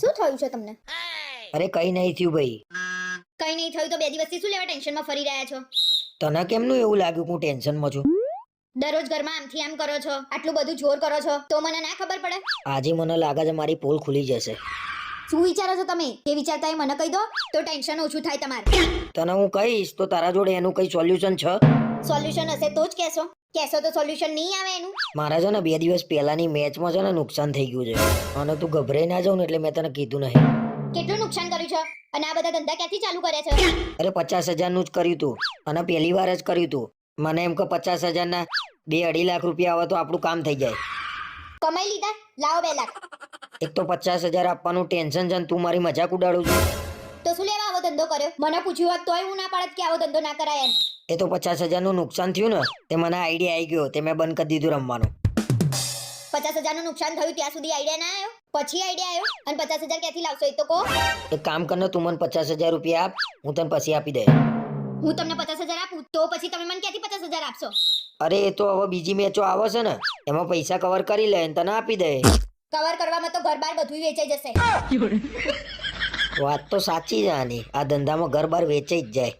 શું થયું છે તમને? અરે કઈ નહીં થયું ભાઈ. કઈ નહીં થયું તો બે દિવસથી શું લેવા ટેન્શનમાં ફરી રહ્યા છો? તને કેમનું એવું લાગ્યું કે હું ટેન્શનમાં છું? દરરોજ ઘરમાં આમથી આમ કરો છો આટલું બધું જોર કરો છો તો મને ના ખબર પડે? આજે મને લાગે છે મારી પોલ ખુલી જશે. શું વિચારો છો તમે? એ વિચારતા એ મને કહી દો તો ટેન્શન ઓછું થાય તમારે. તને હું કહીશ તો તારા જોડે એનું કઈ સોલ્યુશન છે? સોલ્યુશન હશે તો જ કહેશો. કહેશો તો સોલ્યુશન નહીં આવે એનું. મારા છે ને બે દિવસ પહેલાની મેચમાં છે ને નુકસાન થઈ ગયું છે. અને તું ગભરાઈ ના જાઉં ને એટલે મેં તને કીધું નહીં. કેટલું નુકસાન કર્યું છે? અને આ બધા ધંધા ક્યાંથી ચાલુ કર્યા છે? અરે પચાસ હજારનું જ કર્યું તું. અને પહેલી વાર જ કર્યું તું. મને એમ કે પચાસ હજારના બે અઢી લાખ રૂપિયા આવે તો આપણું કામ થઈ જાય. કમાઈ લીધા? લાવો બે લાખ. એક તો પચાસ હજાર આપવાનું ટેન્શન છે ને તું મારી મજાક ઉડાડું છું. તો શું લેવા આવો ધંધો કર્યો? મને પૂછ્યું હોત તોય હું ના પાડત કે આવો ધંધો ના કરાય એમ. એ તો પચાસ હજારનું નુકસાન થયું ને તે મને આઈડિયા આવી ગયો તે મેં બંધ કરી દીધું રમવાનું. પચાસ હજારનું નુકસાન થયું ત્યાં સુધી આઈડિયા ના આવ્યો? પછી આઈડિયા આવ્યો? અને પચાસ હજાર ક્યાંથી લાવશો એ તો કહો. એક કામ કરને તું મને પચાસ હજાર રૂપિયા આપ હું તને પછી આપી દે હું તમને પચાસ હજાર આપું તો પછી તમે મને ક્યાંથી પચાસ હજાર આપશો? અરે એ તો હવે બીજી મેચો આવે છે ને એમાં પૈસા કવર કરી લે અને તને આપી દે. કવર કરવામાં તો ઘર બાર બધું વેચાઈ જશે. વાત તો સાચી છે આની. આ ધંધામાં ઘર બાર વેચાઈ જ જાય.